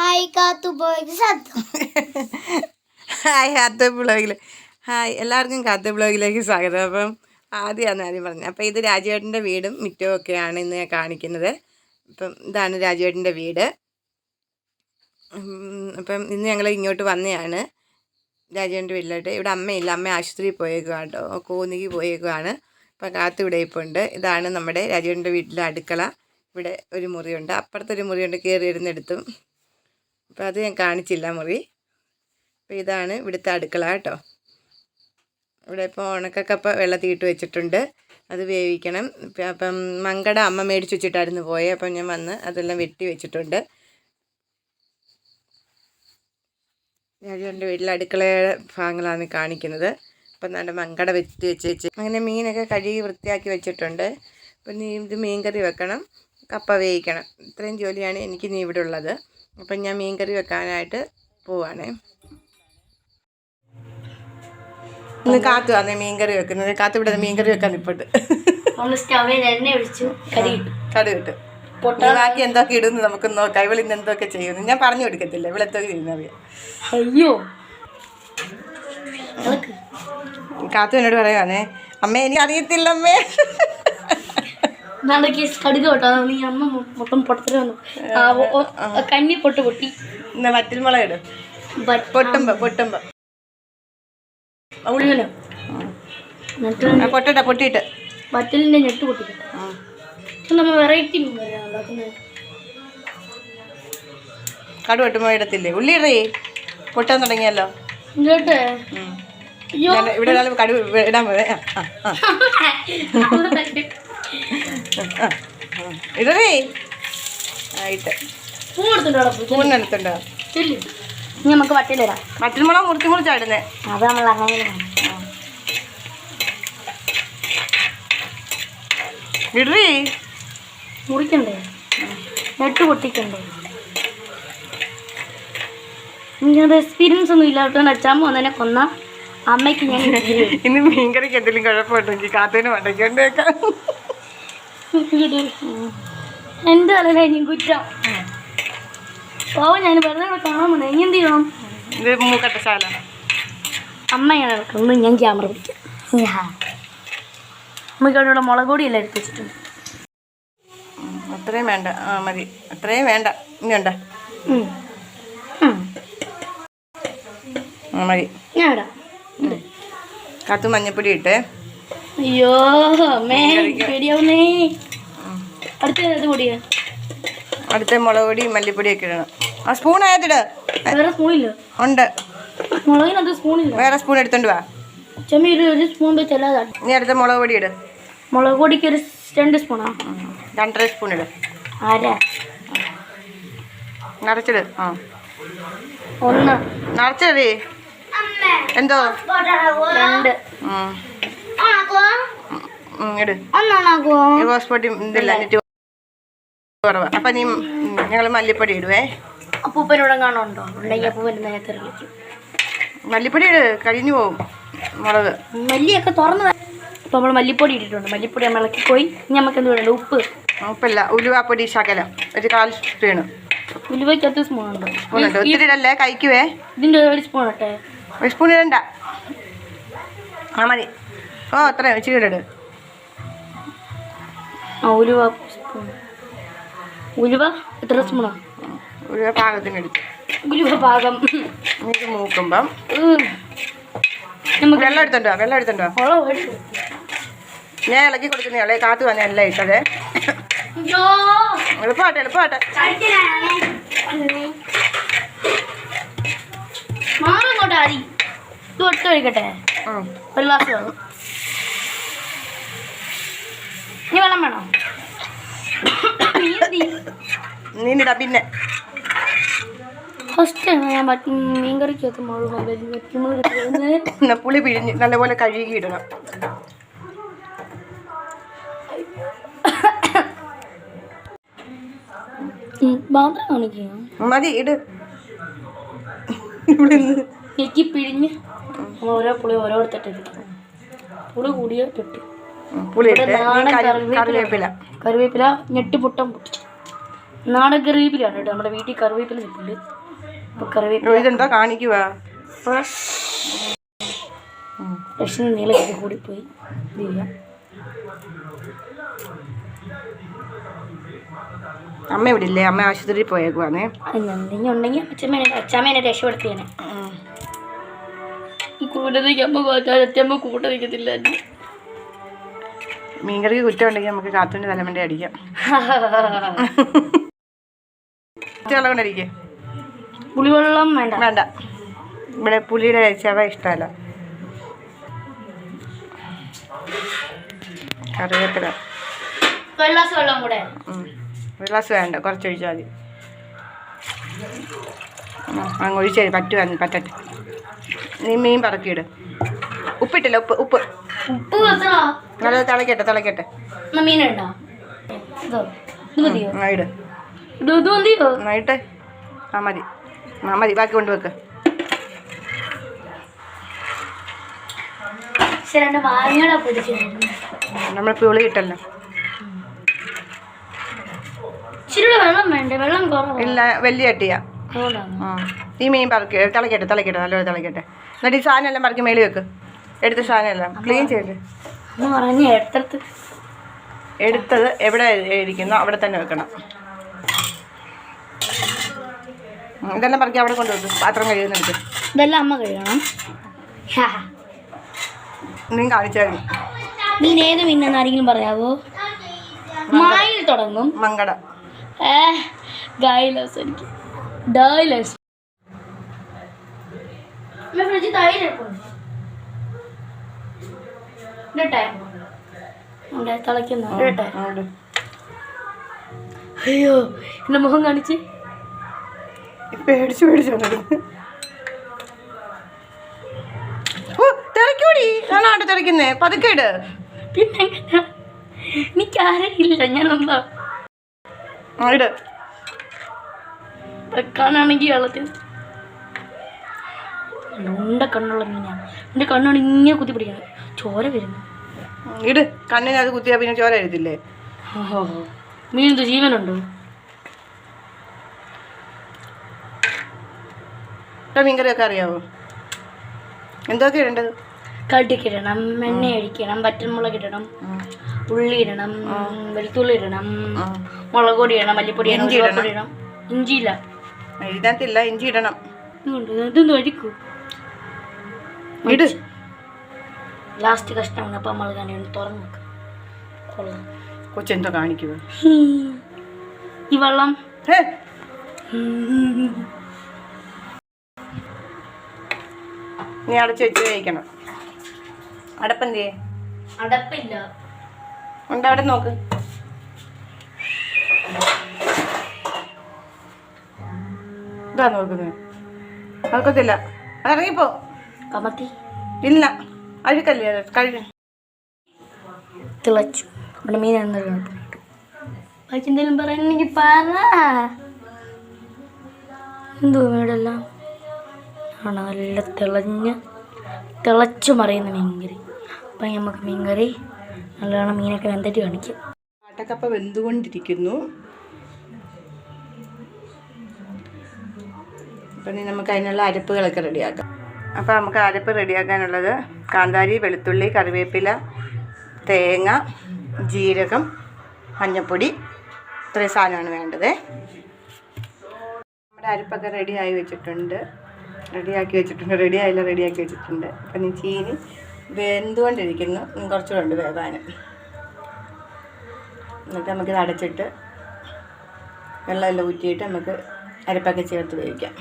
Hi കാത്തു സത്യം hi കാത്തു ബ്ലോഗിൽ ഹായ് എല്ലാവർക്കും കാത്തു ബ്ലോഗിലേക്ക് സ്വാഗതം. അപ്പം ആദ്യമാണ് ആദ്യം പറഞ്ഞത്. അപ്പം ഇത് രാജുവേട്ടന്റെ വീടും മിറ്റവും ഒക്കെയാണ് ഇന്ന് ഞാൻ കാണിക്കുന്നത്. അപ്പം ഇതാണ് രാജുവേട്ടന്റെ വീട്. അപ്പം ഇന്ന് ഞങ്ങൾ ഇങ്ങോട്ട് വന്നതാണ്. രാജുവേട്ടന്റെ വീട്ടിലോട്ട്. ഇവിടെ അമ്മയില്ല. അമ്മ ആശുപത്രിയിൽ പോയേക്കുവാണ് കേട്ടോ. കോന്നിക്ക് പോയേക്കുവാണ്. അപ്പം കാത്ത് ഇവിടെ ഇപ്പോൾ ഉണ്ട്. ഇതാണ് നമ്മുടെ രാജുവേട്ടന്റെ വീട്ടിലെ അടുക്കള. ഇവിടെ ഒരു മുറിയുണ്ട്. അപ്പുറത്തൊരു മുറിയുണ്ട്. കയറി ഇരുന്നെടുത്തും അപ്പം അത് ഞാൻ കാണിച്ചില്ല മുറി. അപ്പോൾ ഇതാണ് ഇവിടുത്തെ അടുക്കള കേട്ടോ. ഇവിടെ ഇപ്പോൾ ഉണക്കക്കപ്പ വെള്ളത്തിയിട്ട് വെച്ചിട്ടുണ്ട്. അത് വേവിക്കണം. അപ്പം മങ്കട അമ്മ മേടിച്ച് വെച്ചിട്ടായിരുന്നു പോയത് അപ്പം ഞാൻ വന്ന് അതെല്ലാം വെട്ടി വെച്ചിട്ടുണ്ട്. രാജുവിന്റെ വീട്ടിലെ അടുക്കളയുടെ ഭാഗങ്ങളാണ് കാണിക്കുന്നത്. അപ്പം നല്ല മങ്കട വെച്ച് വെച്ച് വെച്ച് അങ്ങനെ മീനൊക്കെ കഴുകി വൃത്തിയാക്കി വെച്ചിട്ടുണ്ട്. അപ്പം നീ ഇത് മീൻ കറി വെക്കണം. കപ്പ വേവിക്കണം. ഇത്രയും ജോലിയാണ് എനിക്ക് നീ ഇവിടെ ഉള്ളത്. അപ്പം ഞാൻ മീൻ കറി വെക്കാനായിട്ട് പോവാണേ. ഇന്ന് കാത്തു വന്നേ മീൻ കറി വെക്കുന്നത്. കാത്തു ഇവിടെ മീൻ കറി വെക്കാൻ ഇപ്പോട്ട് കറി കിട്ടും. ബാക്കി എന്തൊക്കെ ഇടുന്നു നമുക്ക് നോക്കാം. ഇവൾ ഇന്ന് എന്തൊക്കെ ചെയ്യുന്നു? ഞാൻ പറഞ്ഞു കൊടുക്കത്തില്ല. ഇവളെന്തൊക്കെ ചെയ്യുന്ന അറിയാം. അയ്യോ. കാത്തു എന്നോട് പറയാനേ അമ്മേ എനിക്ക് അറിയത്തില്ല അമ്മേ. കടുക് നീ അമ്മ മൊ- മൊത്തം പൊട്ടത്തിൽ വന്നു. കന്നി പൊട്ട് പൊട്ടി. വറ്റൽമുളക് ഇടും പൊട്ടുമ്പോ പൊട്ടുമ്പോ. ഉള്ളിലോ പൊട്ടട്ടെ പൊട്ടിയിട്ട്. വറ്റലിന്റെ ഞെട്ട് പൊട്ടിക്കട്ടെ വെറൈറ്റി ഉണ്ടാക്കുന്നത് കടു വെട്ടുമ്പോ ഇടത്തില്ലേ? ഉള്ളി ഇടേ. പൊട്ടാൻ തുടങ്ങിയല്ലോ. ഇവിടെ കടു ഇടാൻ പോയെ ഇടറേ ആയിട്ട്. പൂന്നെടുത്തുണ്ടോ ഇനി നമുക്ക് വറ്റലിടാം വറ്റൽമുളക് മുറിച്ച് മുറിച്ചാ ഇടുന്നേ. അത് നമ്മൾ അങ്ങനെ ഇടറേ മുറിക്കണ്ടേ? നെട്ട് പൊട്ടിക്കണ്ടേ? എനിക്കത് എക്സ്പീരിയൻസ് ഒന്നും ഇല്ലാത്തതുകൊണ്ട് അച്ഛാമ്മ വന്നതിനെ കൊന്ന. അമ്മയ്ക്ക് ഞാൻ ഇന്ന് മീൻകറിക്ക് എന്തെങ്കിലും കുഴപ്പമുണ്ടെങ്കിൽ കാത്തേനെ വടക്കേണ്ടേക്കാം എന്റെ തലയിലെ ഇനി കുറ്റം? ഞാൻ വെറുതെ ഇവിടെ കാണാൻ പോണേ ഇനി എന്ത് ചെയ്യണം? ഇത് അമ്മ ഇങ്ങനെ നടക്കുന്നു ഞാൻ ക്യാമറ പിടിക്കാം. അമ്മയ്ക്ക് അവിടെ ഇവിടെ മുളക് പൊടിയെല്ലാം എടുത്ത് വെച്ചിട്ടുണ്ട്. അത്രയും വേണ്ട. ആ മതി. അത്രയും വേണ്ട. ഇനി ഉണ്ടോ. ആ മതി. ഞാൻ ഇടാം. കത്ത് മഞ്ഞപ്പൊടി ഇട്ട്. അയ്യോ അമ്മേ പേടിയാവുന്നേ. അടുത്ത ഏത് പൊടിയാ? അടുത്ത മുളക് പൊടി മല്ലിപ്പൊടിയൊക്കെ ഇടണം. ആ സ്പൂൺ ആയതിട് വേറെ സ്പൂണില്ല ഉണ്ട്. മുളകിനകത്ത് സ്പൂണില്ല വേറെ സ്പൂൺ എടുത്തോണ്ട് വാ. ചെമ്മീൻ ഒരു സ്പൂൺ വെച്ച് ഇനി അടുത്ത മുളക് പൊടി ഇട്. മുളക് പൊടിക്ക് ഒരു രണ്ട് സ്പൂണാ രണ്ടര സ്പൂൺ ഇട്. ആരാ? നിറച്ചിട്. ആ. ഒന്ന്. നിറച്ചതേ. എന്തോ? രണ്ട്. ഹോസ്പോട്ടി ഇതില്ല നെറ്റ് കുറവാ. അപ്പം നീ ഞങ്ങൾ മല്ലിപ്പൊടി ഇടുവേ. അപ്പൂപ്പനോടെ കാണുന്നുണ്ടോ? ഉണ്ടെങ്കിൽ അപ്പൂപ്പൻ നേരത്തെ മല്ലിപ്പൊടി ഇട് കഴിഞ്ഞു പോവും മുളക്. മല്ലിയൊക്കെ തുറന്ന് ഇപ്പം നമ്മൾ മല്ലിപ്പൊടി ഇട്ടിട്ടുണ്ട്. മല്ലിപ്പൊടി നമ്മൾ ഇളക്കി പോയി ഇനി നമുക്ക് എന്ത് വേണ്ട ഉപ്പ്. ഉപ്പല്ല ഉലുവാപ്പൊടി ശകലം. ഒരു കാൽ സ്പൂണ് ഉലുവയ്ക്കകത്ത് സ്പൂൺ ഉണ്ട്? സ്പൂണുണ്ട് ഒത്തിരി ഇടല്ലേ കഴിക്കുവേ? ഇതിന്റെ ഒരു സ്പൂൺ ഇട്ടേ ഒരു സ്പൂൺ ഇടണ്ട. ആ മതി. ഓ അത്രയും ഇച്ചിരി ഇടട് ഉലുവ സ്പൂൺ ഉലുവ? എത്ര സ്പൂണാ ഉലുവ പാകത്തിന് എടുത്ത് ഉലുവ പാകം. ഇത് മൂക്കുമ്പം. നമുക്ക് വെള്ളം എടുത്തുണ്ടോ വെള്ളം എടുത്തുണ്ടോ ഞാൻ ഇളക്കി കൊടുക്കുന്ന ഇളയെ കാത്തു വന്ന എല്ലാം ഇട്ടത് എളുപ്പമാട്ടെ എളുപ്പമാട്ടെ മാറും ഇങ്ങോട്ട് അരി ഇത് ഒട്ട് കഴിക്കട്ടെ. ഉം. ഒരു ഗ്ലാസ് വെള്ളം. വെള്ളം വേണോ? നീ എന്തി? നീന്നിടാ പിന്നെ. മുഴുവൻ പുളി പിഴിഞ്ഞ് നല്ലപോലെ കഴുകിയിടണം മതി ഇട്. ഞെക്കി പിഴിഞ്ഞ് ഓരോ പുളി ഓരോരുത്തട്ടിരിക്കും പുളി കൂടിയ തൊട്ടി കറിവേപ്പില. കറിവേപ്പില. കറിവേപ്പില ഞെട്ടി പൊട്ടം പൊട്ടിച്ചു നാടൻ കറിവേപ്പിലാണ് കേട്ടോ നമ്മുടെ വീട്ടിൽ കറിവേപ്പില നിൽപ്പുണ്ട്. അപ്പോൾ കറിവേപ്പില ഇതെന്താ കാണിക്കുക നീളൊക്കെ കൂടിപ്പോയി. ഇത് ചെയ്യാം. അമ്മ ഇവിടെ ഇല്ലേ? അമ്മ ആശുപത്രിയിൽ പോയേക്കുവാണേ. എന്തെങ്കിലും ഉണ്ടെങ്കിൽ അച്ഛമ്മേനെ അച്ഛമ്മേനെ രക്ഷപ്പെടുത്തിയേനെ. ഈ കൂട്ടത്തേക്ക് അമ്മ അച്ഛമ്മ കൂട്ട നിൽക്കത്തില്ല മീൻകറിക്ക് കുറ്റം ഉണ്ടെങ്കിൽ നമുക്ക് കാത്തുന്റെ തലമണ്ട അടിക്കാം. കുറ്റം കൊണ്ടിരിക്കേ പുളിവെള്ളം വേണ്ട. വേണ്ട. ഇവിടെ പുളിയുടെ ചവ ഇഷ്ടമല്ല. കറിവേപ്പില. ഒരു വെള്ളം കൂടെ. വേണ്ട. കുറച്ച് ഒഴിച്ചാൽ മതി. അങ്ങ് ഒഴിച്ചാൽ പറ്റുവാന്ന് പറ്റട്ടെ. നീ മീൻ പറക്കിയിട്. ഉപ്പിട്ടില്ല ഉപ്പ് ഉപ്പ്. ഉപ്പ് നല്ല തിളക്കട്ടെ തിളക്കട്ടെ. മീനുണ്ടോ മതിയോ ആ, മതി. ആ മതി ബാക്കി കൊണ്ടുവെക്ക് നമ്മൾ പുളി ഇട്ടല്ലോ. ഇല്ല വലിയ അട്ടിയാ ഈ മീൻ പറക്കി തിളക്കട്ടെ തിളക്കട്ടെ നല്ലോണം തിളക്കട്ടെ. എന്നിട്ട് ഈ സാധനം എല്ലാം പറക്കി മേളി വെക്ക്. എടുത്ത സാധനം എല്ലാം ക്ലീൻ ചെയ്ത്. എന്ന് പറഞ്ഞ എടുത്തടുത്ത് എടുത്തത് എവിടെ ഇരിക്കുന്നോ അവിടെ തന്നെ വെക്കണം. ഇതെല്ലാം പറക്കി അവിടെ കൊണ്ടുവെക്ക് പാത്രം കഴിയുന്നുണ്ട് ഇതെല്ലാം അമ്മ കഴിയണം. നീ കാണിച്ചാൽ നീ മീൻ ഏത് മീനെന്ന് ആരെങ്കിലും പറയാവോ? മായിൽ തുടങ്ങും. മങ്കട. ഏ ഗായിലോസ് എനിക്ക്. ഡായിലോസ് ഫ്രിഡ്ജ് തൈര് ഇടട്ടെ തിളയ്ക്കുന്നു. ഇടട്ടെ. അയ്യോ എന്റെ മുഖം കാണിച്ച്. പേടിച്ചു പേടിച്ചു വന്നത്. ഓ തിരക്കൂടി ഞാനാണ്ട് തിരക്കുന്നേ പതുക്കെ ഇട്. പിന്നെ എനിക്ക് ആരെയില്ല ഞാനൊന്നാ ഇട്. വെക്കാനാണെങ്കിൽ വെള്ളത്തിൽ. ഉണ്ട കണ്ണുള്ള മീനാണ് എന്റെ കണ്ണാണ് ഇങ്ങനെ കുത്തി പിടിക്കുന്നത്. ചോര വരുന്നു. ഇട്. കണ്ണിന് അത് കുത്തിയാ പിന്നെ ചോര എഴുതില്ലേ ഓഹോ എന്ത് ജീവനുണ്ടോ? മീൻകറിയൊക്കെ അറിയാവോ? എന്തൊക്കെ ഇടേണ്ടത്? കടിക്കിടണം ഇടണം എണ്ണ ഒഴിക്കണം വറ്റൽമുളക് ഇടണം ഉള്ളി ഇടണം വെളുത്തുള്ളി ഇടണം മുളക് പൊടി ഇടണം മല്ലിപ്പൊടി ഇടണം ഇഞ്ചി ഇടണം. ഇഞ്ചിയില്ല ഇതിനകത്തില്ല ഇഞ്ചി ഇടണം. ഇതൊന്നും ഒഴിക്കൂ ഇട്. ലാസ്റ്റ് കഷ്ണം അപ്പം നമ്മൾ ഒന്ന് തുറന്നു നോക്കാം കൊള്ളാം. കൊച്ചെന്തോ കാണിക്കുക ഈ വെള്ളം. നീ അടച്ച് വെച്ച് കഴിക്കണം. അടപ്പെന്തേ? അടപ്പില്ല. ഉണ്ട് അവിടെ നോക്ക്. ഇതാ നോക്കുന്നത്. നോക്കത്തില്ല അതിറങ്ങിപ്പോ കമത്തി. ഇല്ല. അഴുക്കല്ലേ? കഴുക തിളച്ചു. അവിടെ മീൻ എന്തെങ്കിലും ബാക്കി എന്തെങ്കിലും പറയാനെങ്കിൽ പറ. എന്തോ ഇവിടെ എല്ലാം ആണ്? നല്ല തിളഞ്ഞ് തിളച്ചു മറിയുന്ന മീൻകറി. അപ്പം നമുക്ക് മീൻകറി നല്ലോണം മീനൊക്കെ വെന്തിട്ട് കാണിക്കും. ആട്ടക്കപ്പ വെന്തുകൊണ്ടിരിക്കുന്നു. അപ്പം നമുക്ക് അതിനുള്ള അരപ്പുകളൊക്കെ റെഡിയാക്കാം. അപ്പോൾ നമുക്ക് അരപ്പ് റെഡിയാക്കാനുള്ളത് കാന്താരി വെളുത്തുള്ളി കറിവേപ്പില തേങ്ങ ജീരകം മഞ്ഞൾപ്പൊടി ഇത്രയും സാധനമാണ് വേണ്ടത്. നമ്മുടെ അരപ്പൊക്കെ റെഡിയായി വെച്ചിട്ടുണ്ട്. റെഡിയാക്കി വെച്ചിട്ടുണ്ട്. റെഡി ആയില്ല റെഡിയാക്കി വെച്ചിട്ടുണ്ട്. അപ്പം നീ ചീനി വെന്തുകൊണ്ടിരിക്കുന്നു. കുറച്ചുകൊണ്ട് ഉണ്ട് വേവാൻ. എന്നിട്ട് നമുക്കിത് അടച്ചിട്ട് വെള്ളമെല്ലാം ഊറ്റിയിട്ട് നമുക്ക് അരപ്പൊക്കെ ചേർത്ത് വേവിക്കാം.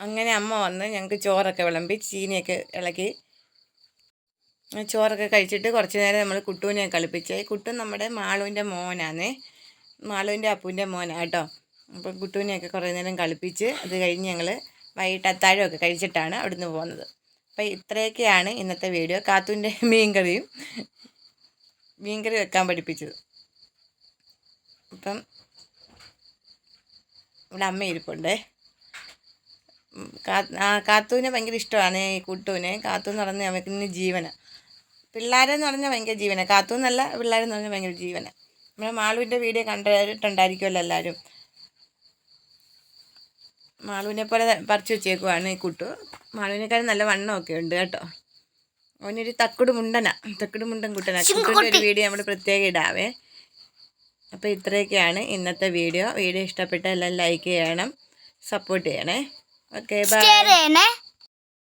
അങ്ങനെ അമ്മ വന്ന് ഞങ്ങൾക്ക് ചോറൊക്കെ വിളമ്പി ചീനിയൊക്കെ ഇളക്കി ചോറൊക്കെ കഴിച്ചിട്ട് കുറച്ച് നേരം നമ്മൾ കുട്ടുവിനെ കളിപ്പിച്ച്. കുട്ടു നമ്മുടെ മാളുവിന്റെ മോനാണ് മാളുവിന്റെ അപ്പൂന്റെ മോനാണ് കേട്ടോ. അപ്പോൾ കുട്ടുവിനെയൊക്കെ കുറേ നേരം കളിപ്പിച്ച് അത് കഴിഞ്ഞ് ഞങ്ങൾ വൈകിട്ട് അത്താഴമൊക്കെ കഴിച്ചിട്ടാണ് അവിടുന്ന് പോകുന്നത് അപ്പോൾ ഇത്രയൊക്കെയാണ് ഇന്നത്തെ വീഡിയോ. കാത്തുവിന്റെ മീൻകറിയും മീൻകറി വെക്കാൻ പഠിപ്പിച്ചത്. അപ്പം ഇവിടെ അമ്മ ഇരിപ്പുണ്ടേ. കാത്തൂനെ ഭയങ്കര ഇഷ്ടമാണ് ഈ കുട്ടൂനെ കാത്തു എന്ന് പറഞ്ഞാൽ ഇന്ന് ജീവന. പിള്ളേരെന്ന് പറഞ്ഞാൽ ഭയങ്കര ജീവന. കാത്തു എന്നല്ല പിള്ളേരെന്ന് പറഞ്ഞാൽ ഭയങ്കര ജീവന. നമ്മുടെ മാളുവിന്റെ വീഡിയോ കണ്ടിട്ടുണ്ടായിരിക്കുമല്ലോ എല്ലാവരും മാളുവിനെ പോലെ പറിച്ചു വെച്ചേക്കുവാണ് ഈ കുട്ടു. മാളുവിനേക്കാളും നല്ല വണ്ണമൊക്കെ ഉണ്ട് കേട്ടോ. അവനൊരു തക്കുട് മുണ്ടന. തക്കുട് മുണ്ടൻ കുട്ടന. കുട്ടന്റെ ഒരു വീഡിയോ നമ്മൾ പ്രത്യേകം ഇടാവേ. അപ്പോൾ ഇത്രയൊക്കെയാണ് ഇന്നത്തെ വീഡിയോ. വീഡിയോ ഇഷ്ടപ്പെട്ട എല്ലാം ലൈക്ക് ചെയ്യണം സപ്പോർട്ട് ചെയ്യണേ. Okay, bye. Stay there,